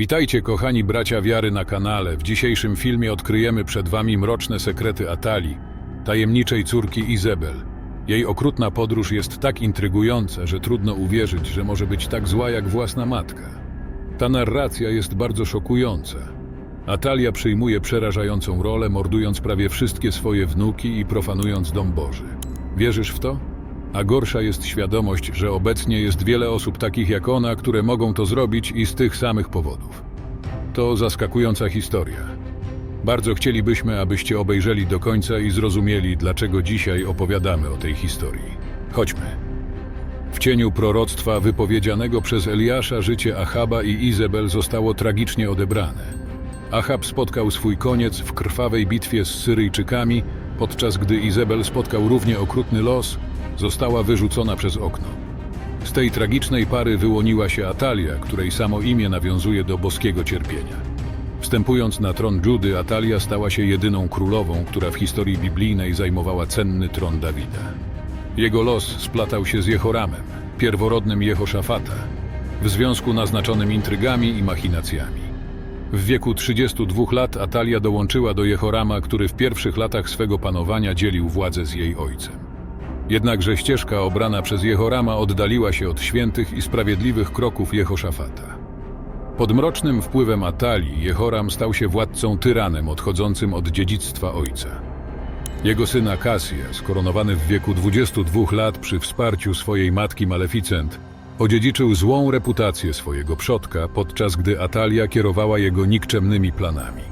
Witajcie kochani bracia wiary na kanale. W dzisiejszym filmie odkryjemy przed wami mroczne sekrety Atali, tajemniczej córki Izabel. Jej okrutna podróż jest tak intrygująca, że trudno uwierzyć, że może być tak zła jak własna matka. Ta narracja jest bardzo szokująca. Atalia przyjmuje przerażającą rolę, mordując prawie wszystkie swoje wnuki i profanując dom Boży. Wierzysz w to? A gorsza jest świadomość, że obecnie jest wiele osób takich jak ona, które mogą to zrobić i z tych samych powodów. To zaskakująca historia. Bardzo chcielibyśmy, abyście obejrzeli do końca i zrozumieli, dlaczego dzisiaj opowiadamy o tej historii. Chodźmy. W cieniu proroctwa wypowiedzianego przez Eliasza życie Achaba i Izabel zostało tragicznie odebrane. Achab spotkał swój koniec w krwawej bitwie z Syryjczykami, podczas gdy Izabel spotkał równie okrutny los, została wyrzucona przez okno. Z tej tragicznej pary wyłoniła się Atalia, której samo imię nawiązuje do boskiego cierpienia. Wstępując na tron Judy, Atalia stała się jedyną królową, która w historii biblijnej zajmowała cenny tron Dawida. Jego los splatał się z Jehoramem, pierworodnym Jehoszafata, w związku naznaczonym intrygami i machinacjami. W wieku 32 lat Atalia dołączyła do Jehorama, który w pierwszych latach swego panowania dzielił władzę z jej ojcem. Jednakże ścieżka obrana przez Jehorama oddaliła się od świętych i sprawiedliwych kroków Jehoszafata. Pod mrocznym wpływem Atalii Jehoram stał się władcą tyranem odchodzącym od dziedzictwa ojca. Jego syn Akasja, skoronowany w wieku 22 lat przy wsparciu swojej matki Maleficent, odziedziczył złą reputację swojego przodka, podczas gdy Atalia kierowała jego nikczemnymi planami.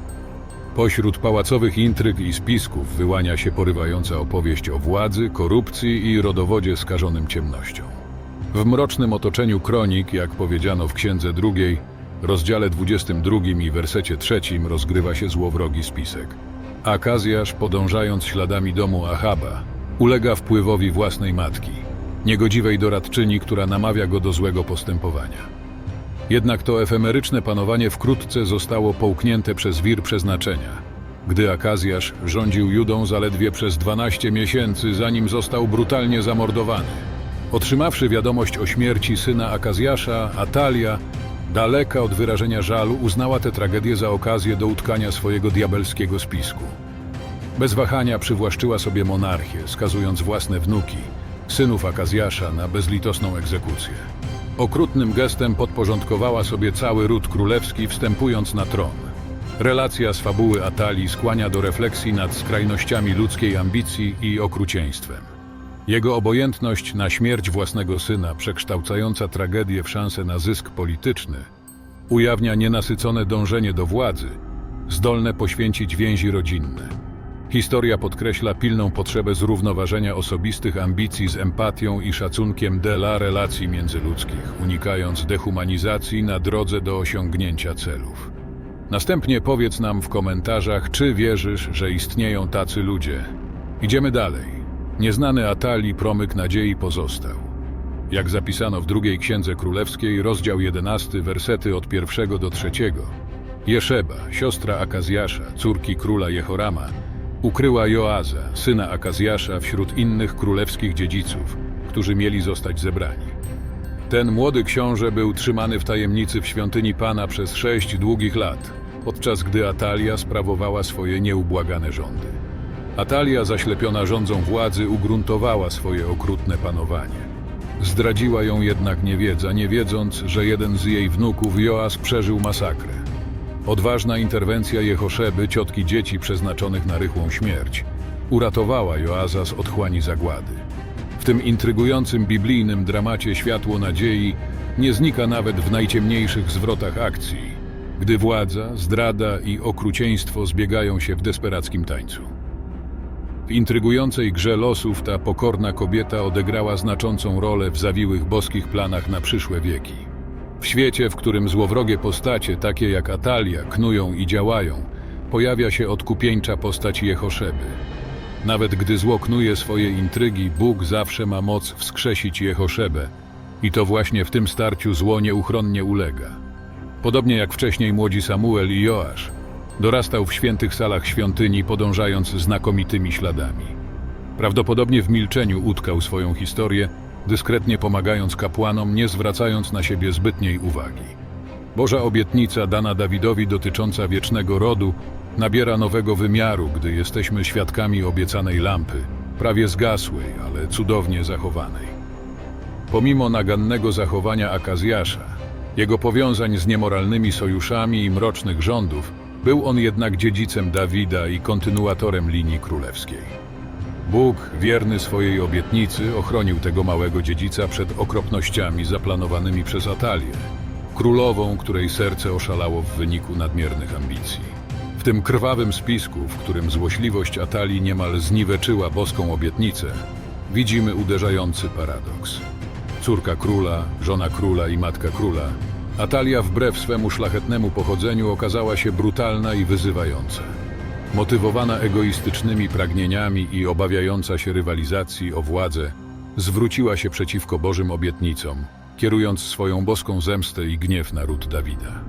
Pośród pałacowych intryg i spisków wyłania się porywająca opowieść o władzy, korupcji i rodowodzie skażonym ciemnością. W mrocznym otoczeniu kronik, jak powiedziano w księdze drugiej, rozdziale 22 i wersecie trzecim rozgrywa się złowrogi spisek. Akazjasz, podążając śladami domu Achaba, ulega wpływowi własnej matki, niegodziwej doradczyni, która namawia go do złego postępowania. Jednak to efemeryczne panowanie wkrótce zostało połknięte przez wir przeznaczenia. Gdy Akazjasz rządził Judą zaledwie przez 12 miesięcy, zanim został brutalnie zamordowany. Otrzymawszy wiadomość o śmierci syna Akazjasza, Atalia, daleka od wyrażenia żalu, uznała tę tragedię za okazję do utkania swojego diabelskiego spisku. Bez wahania przywłaszczyła sobie monarchię, skazując własne wnuki, synów Akazjasza, na bezlitosną egzekucję. Okrutnym gestem podporządkowała sobie cały ród królewski, wstępując na tron. Relacja z fabuły Atalii skłania do refleksji nad skrajnościami ludzkiej ambicji i okrucieństwem. Jego obojętność na śmierć własnego syna, przekształcająca tragedię w szansę na zysk polityczny, ujawnia nienasycone dążenie do władzy, zdolne poświęcić więzi rodzinne. Historia podkreśla pilną potrzebę zrównoważenia osobistych ambicji z empatią i szacunkiem dla relacji międzyludzkich, unikając dehumanizacji na drodze do osiągnięcia celów. Następnie powiedz nam w komentarzach, czy wierzysz, że istnieją tacy ludzie. Idziemy dalej. Nieznany Atali promyk nadziei pozostał. Jak zapisano w drugiej księdze królewskiej, rozdział 11, wersety od pierwszego do trzeciego. Jeszeba, siostra Akazjasza, córki króla Jehorama, ukryła Joaza, syna Akazjasza, wśród innych królewskich dziedziców, którzy mieli zostać zebrani. Ten młody książę był trzymany w tajemnicy w świątyni Pana przez sześć długich lat, podczas gdy Atalia sprawowała swoje nieubłagane rządy. Atalia, zaślepiona rządzą władzy, ugruntowała swoje okrutne panowanie. Zdradziła ją jednak niewiedza, nie wiedząc, że jeden z jej wnuków, Joas, przeżył masakrę. Odważna interwencja Jehoszeby, ciotki dzieci przeznaczonych na rychłą śmierć, uratowała Joaza z otchłani zagłady. W tym intrygującym biblijnym dramacie światło nadziei nie znika nawet w najciemniejszych zwrotach akcji, gdy władza, zdrada i okrucieństwo zbiegają się w desperackim tańcu. W intrygującej grze losów ta pokorna kobieta odegrała znaczącą rolę w zawiłych boskich planach na przyszłe wieki. W świecie, w którym złowrogie postacie, takie jak Atalia, knują i działają, pojawia się odkupieńcza postać Jehoszeby. Nawet gdy zło knuje swoje intrygi, Bóg zawsze ma moc wskrzesić Jehoszebę. I to właśnie w tym starciu zło nieuchronnie ulega. Podobnie jak wcześniej młodzi Samuel i Joasz, dorastał w świętych salach świątyni, podążając znakomitymi śladami. Prawdopodobnie w milczeniu utkał swoją historię, dyskretnie pomagając kapłanom, nie zwracając na siebie zbytniej uwagi. Boża obietnica dana Dawidowi dotycząca wiecznego rodu nabiera nowego wymiaru, gdy jesteśmy świadkami obiecanej lampy, prawie zgasłej, ale cudownie zachowanej. Pomimo nagannego zachowania Akazjasza, jego powiązań z niemoralnymi sojuszami i mrocznych rządów, był on jednak dziedzicem Dawida i kontynuatorem linii królewskiej. Bóg, wierny swojej obietnicy, ochronił tego małego dziedzica przed okropnościami zaplanowanymi przez Atalię, królową, której serce oszalało w wyniku nadmiernych ambicji. W tym krwawym spisku, w którym złośliwość Atalii niemal zniweczyła boską obietnicę, widzimy uderzający paradoks. Córka króla, żona króla i matka króla, Atalia wbrew swemu szlachetnemu pochodzeniu okazała się brutalna i wyzywająca. Motywowana egoistycznymi pragnieniami i obawiająca się rywalizacji o władzę, zwróciła się przeciwko Bożym obietnicom, kierując swoją boską zemstę i gniew na ród Dawida.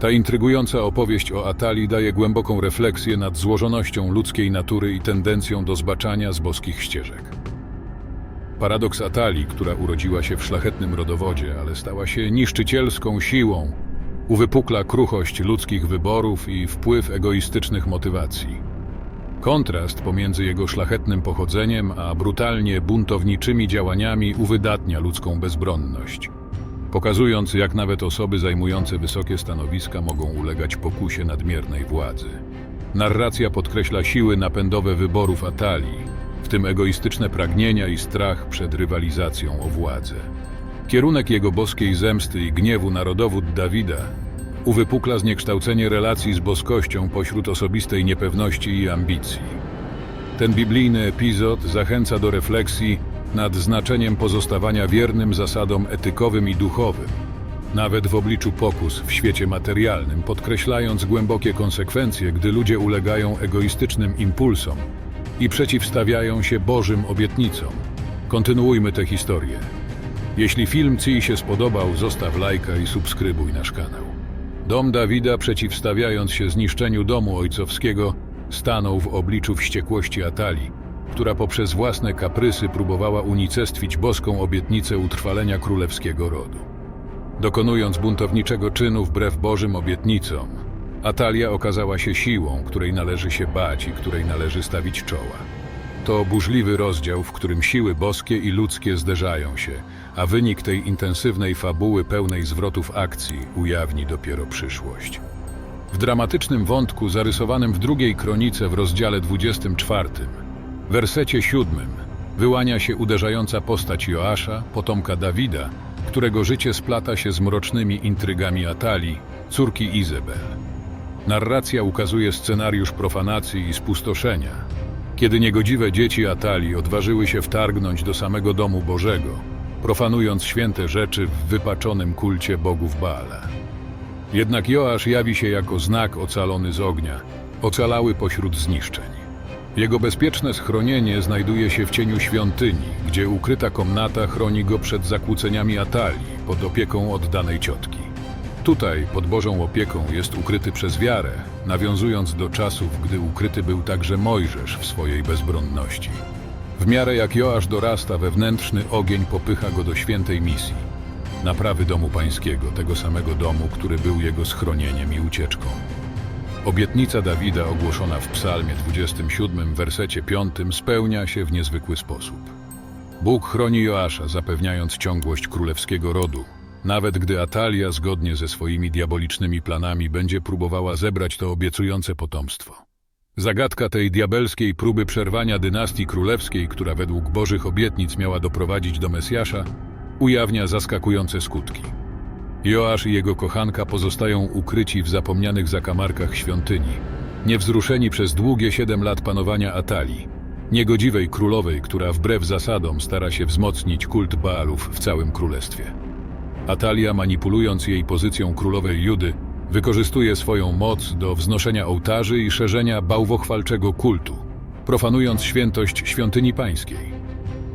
Ta intrygująca opowieść o Atalii daje głęboką refleksję nad złożonością ludzkiej natury i tendencją do zbaczania z boskich ścieżek. Paradoks Atalii, która urodziła się w szlachetnym rodowodzie, ale stała się niszczycielską siłą, uwypukla kruchość ludzkich wyborów i wpływ egoistycznych motywacji. Kontrast pomiędzy jego szlachetnym pochodzeniem a brutalnie buntowniczymi działaniami uwydatnia ludzką bezbronność, pokazując jak nawet osoby zajmujące wysokie stanowiska mogą ulegać pokusie nadmiernej władzy. Narracja podkreśla siły napędowe wyborów Atalii, w tym egoistyczne pragnienia i strach przed rywalizacją o władzę. Kierunek jego boskiej zemsty i gniewu na rodowód Dawida uwypukla zniekształcenie relacji z boskością pośród osobistej niepewności i ambicji. Ten biblijny epizod zachęca do refleksji nad znaczeniem pozostawania wiernym zasadom etykowym i duchowym, nawet w obliczu pokus w świecie materialnym, podkreślając głębokie konsekwencje, gdy ludzie ulegają egoistycznym impulsom i przeciwstawiają się Bożym obietnicom. Kontynuujmy tę historię. Jeśli film Ci się spodobał, zostaw lajka i subskrybuj nasz kanał. Dom Dawida, przeciwstawiając się zniszczeniu domu ojcowskiego, stanął w obliczu wściekłości Atalii, która poprzez własne kaprysy próbowała unicestwić boską obietnicę utrwalenia królewskiego rodu. Dokonując buntowniczego czynu wbrew Bożym obietnicom, Atalia okazała się siłą, której należy się bać i której należy stawić czoła. To burzliwy rozdział, w którym siły boskie i ludzkie zderzają się, a wynik tej intensywnej fabuły pełnej zwrotów akcji ujawni dopiero przyszłość. W dramatycznym wątku zarysowanym w drugiej kronice w rozdziale 24, w wersecie 7, wyłania się uderzająca postać Joasza, potomka Dawida, którego życie splata się z mrocznymi intrygami Atalii, córki Izebel. Narracja ukazuje scenariusz profanacji i spustoszenia, kiedy niegodziwe dzieci Atalii odważyły się wtargnąć do samego domu Bożego, profanując święte rzeczy w wypaczonym kulcie bogów Baala. Jednak Joasz jawi się jako znak ocalony z ognia, ocalały pośród zniszczeń. Jego bezpieczne schronienie znajduje się w cieniu świątyni, gdzie ukryta komnata chroni go przed zakłóceniami Atalii pod opieką oddanej ciotki. Tutaj, pod Bożą opieką, jest ukryty przez wiarę, nawiązując do czasów, gdy ukryty był także Mojżesz w swojej bezbronności. W miarę jak Joasz dorasta, wewnętrzny ogień popycha go do świętej misji. Naprawy domu pańskiego, tego samego domu, który był jego schronieniem i ucieczką. Obietnica Dawida ogłoszona w psalmie 27, wersecie 5 spełnia się w niezwykły sposób. Bóg chroni Joasza, zapewniając ciągłość królewskiego rodu, nawet gdy Atalia, zgodnie ze swoimi diabolicznymi planami, będzie próbowała zebrać to obiecujące potomstwo. Zagadka tej diabelskiej próby przerwania dynastii królewskiej, która według Bożych obietnic miała doprowadzić do Mesjasza, ujawnia zaskakujące skutki. Joasz i jego kochanka pozostają ukryci w zapomnianych zakamarkach świątyni, niewzruszeni przez długie siedem lat panowania Atalii, niegodziwej królowej, która wbrew zasadom stara się wzmocnić kult Baalów w całym królestwie. Atalia, manipulując jej pozycją królowej Judy, wykorzystuje swoją moc do wznoszenia ołtarzy i szerzenia bałwochwalczego kultu, profanując świętość świątyni pańskiej.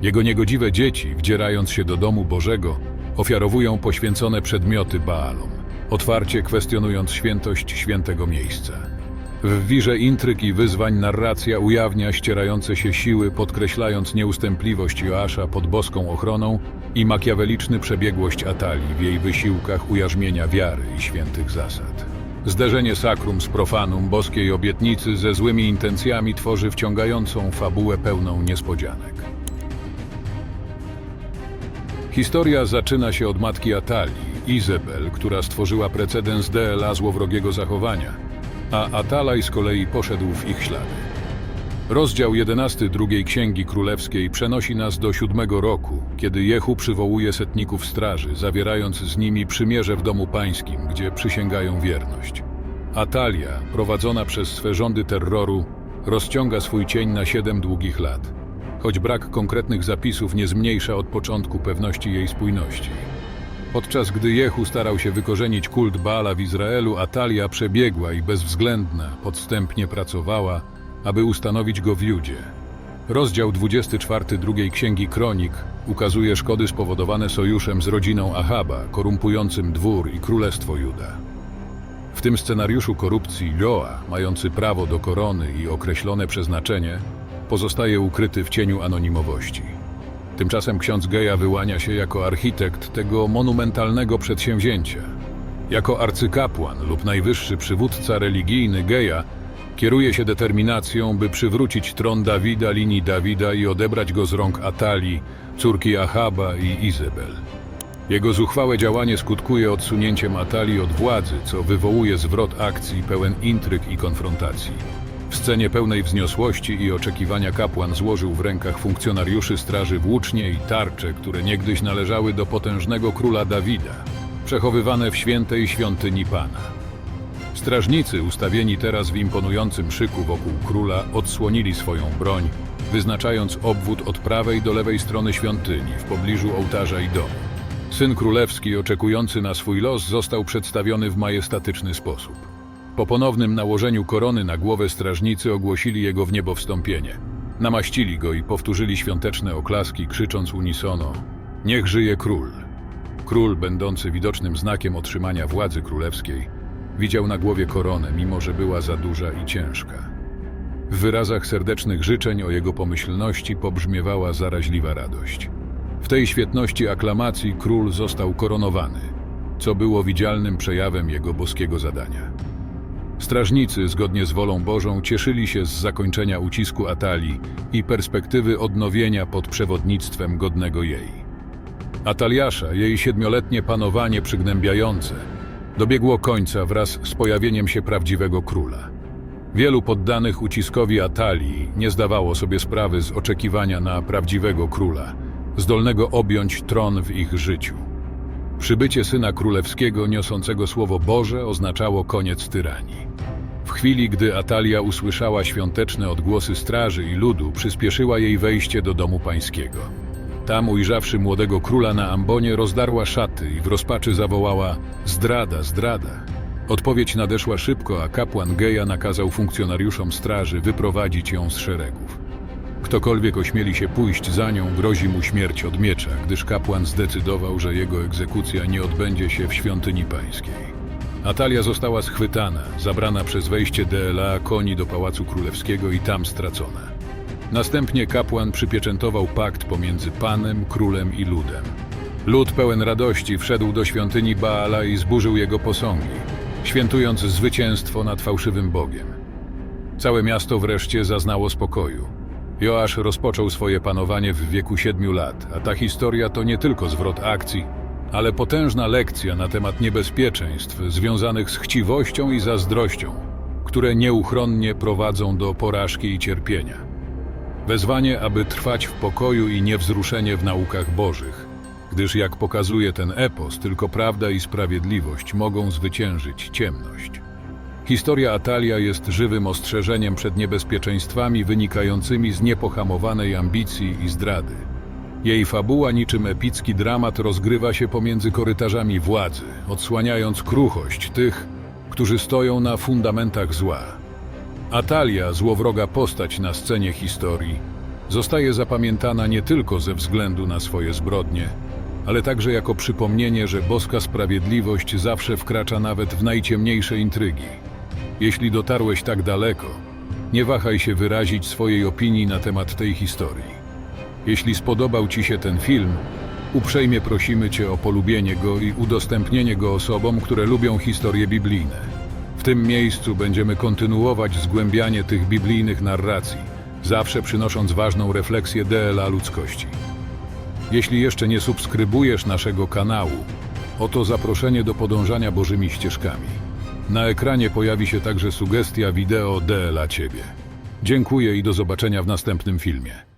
Jego niegodziwe dzieci, wdzierając się do domu Bożego, ofiarowują poświęcone przedmioty Baalom, otwarcie kwestionując świętość świętego miejsca. W wirze intryg i wyzwań narracja ujawnia ścierające się siły, podkreślając nieustępliwość Joasza pod boską ochroną, i makiaweliczny przebiegłość Atalii w jej wysiłkach ujarzmienia wiary i świętych zasad. Zderzenie sakrum z profanum boskiej obietnicy ze złymi intencjami tworzy wciągającą fabułę pełną niespodzianek. Historia zaczyna się od matki Atalii, Izabel, która stworzyła precedens DLA złowrogiego zachowania, a Atalaj z kolei poszedł w ich ślady. Rozdział 11 drugiej Księgi Królewskiej przenosi nas do siódmego roku, kiedy Jehu przywołuje setników straży, zawierając z nimi przymierze w domu pańskim, gdzie przysięgają wierność. Atalia, prowadzona przez swe rządy terroru, rozciąga swój cień na siedem długich lat, choć brak konkretnych zapisów nie zmniejsza od początku pewności jej spójności. Podczas gdy Jehu starał się wykorzenić kult Baala w Izraelu, Atalia przebiegła i bezwzględna, podstępnie pracowała, aby ustanowić go w Judzie. Rozdział 24 drugiej Księgi Kronik ukazuje szkody spowodowane sojuszem z rodziną Ahaba, korumpującym dwór i królestwo Juda. W tym scenariuszu korupcji Joa, mający prawo do korony i określone przeznaczenie, pozostaje ukryty w cieniu anonimowości. Tymczasem ksiądz Geja wyłania się jako architekt tego monumentalnego przedsięwzięcia. Jako arcykapłan lub najwyższy przywódca religijny Geja kieruje się determinacją, by przywrócić tron Dawida linii Dawida i odebrać go z rąk Atalii, córki Ahaba i Izabel. Jego zuchwałe działanie skutkuje odsunięciem Atalii od władzy, co wywołuje zwrot akcji pełen intryg i konfrontacji. W scenie pełnej wzniosłości i oczekiwania kapłan złożył w rękach funkcjonariuszy straży włócznie i tarcze, które niegdyś należały do potężnego króla Dawida, przechowywane w świętej świątyni Pana. Strażnicy, ustawieni teraz w imponującym szyku wokół króla, odsłonili swoją broń, wyznaczając obwód od prawej do lewej strony świątyni, w pobliżu ołtarza i domu. Syn królewski, oczekujący na swój los, został przedstawiony w majestatyczny sposób. Po ponownym nałożeniu korony na głowę strażnicy ogłosili jego w niebo wstąpienie. Namaścili go i powtórzyli świąteczne oklaski, krzycząc unisono: Niech żyje król! Król, będący widocznym znakiem otrzymania władzy królewskiej, widział na głowie koronę, mimo że była za duża i ciężka. W wyrazach serdecznych życzeń o jego pomyślności pobrzmiewała zaraźliwa radość. W tej świetności aklamacji król został koronowany, co było widzialnym przejawem jego boskiego zadania. Strażnicy, zgodnie z wolą Bożą, cieszyli się z zakończenia ucisku Atalii i perspektywy odnowienia pod przewodnictwem godnego jej. Ataliasza, jej siedmioletnie panowanie przygnębiające, dobiegło końca wraz z pojawieniem się prawdziwego króla. Wielu poddanych uciskowi Atalii nie zdawało sobie sprawy z oczekiwania na prawdziwego króla, zdolnego objąć tron w ich życiu. Przybycie syna królewskiego niosącego słowo Boże oznaczało koniec tyranii. W chwili, gdy Atalia usłyszała świąteczne odgłosy straży i ludu, przyspieszyła jej wejście do domu pańskiego. Tam, ujrzawszy młodego króla na ambonie, rozdarła szaty i w rozpaczy zawołała: Zdrada, zdrada. Odpowiedź nadeszła szybko, a kapłan Geja nakazał funkcjonariuszom straży wyprowadzić ją z szeregów. Ktokolwiek ośmieli się pójść za nią, grozi mu śmierć od miecza, gdyż kapłan zdecydował, że jego egzekucja nie odbędzie się w świątyni pańskiej. Atalia została schwytana, zabrana przez wejście DLA koni do Pałacu Królewskiego i tam stracona. Następnie kapłan przypieczętował pakt pomiędzy panem, królem i ludem. Lud pełen radości wszedł do świątyni Baala i zburzył jego posągi, świętując zwycięstwo nad fałszywym Bogiem. Całe miasto wreszcie zaznało spokoju. Joasz rozpoczął swoje panowanie w wieku siedmiu lat, a ta historia to nie tylko zwrot akcji, ale potężna lekcja na temat niebezpieczeństw związanych z chciwością i zazdrością, które nieuchronnie prowadzą do porażki i cierpienia. Wezwanie, aby trwać w pokoju i niewzruszenie w naukach bożych, gdyż jak pokazuje ten epos, tylko prawda i sprawiedliwość mogą zwyciężyć ciemność. Historia Atalia jest żywym ostrzeżeniem przed niebezpieczeństwami wynikającymi z niepohamowanej ambicji i zdrady. Jej fabuła niczym epicki dramat rozgrywa się pomiędzy korytarzami władzy, odsłaniając kruchość tych, którzy stoją na fundamentach zła. Atalia, złowroga postać na scenie historii, zostaje zapamiętana nie tylko ze względu na swoje zbrodnie, ale także jako przypomnienie, że boska sprawiedliwość zawsze wkracza nawet w najciemniejsze intrygi. Jeśli dotarłeś tak daleko, nie wahaj się wyrazić swojej opinii na temat tej historii. Jeśli spodobał Ci się ten film, Uprzejmie prosimy Cię o polubienie go i udostępnienie go osobom, które lubią historie biblijne. Tym miejscu będziemy kontynuować zgłębianie tych biblijnych narracji, zawsze przynosząc ważną refleksję DLA ludzkości. Jeśli jeszcze nie subskrybujesz naszego kanału, oto zaproszenie do podążania Bożymi ścieżkami. Na ekranie pojawi się także sugestia wideo DLA Ciebie. Dziękuję i do zobaczenia w następnym filmie.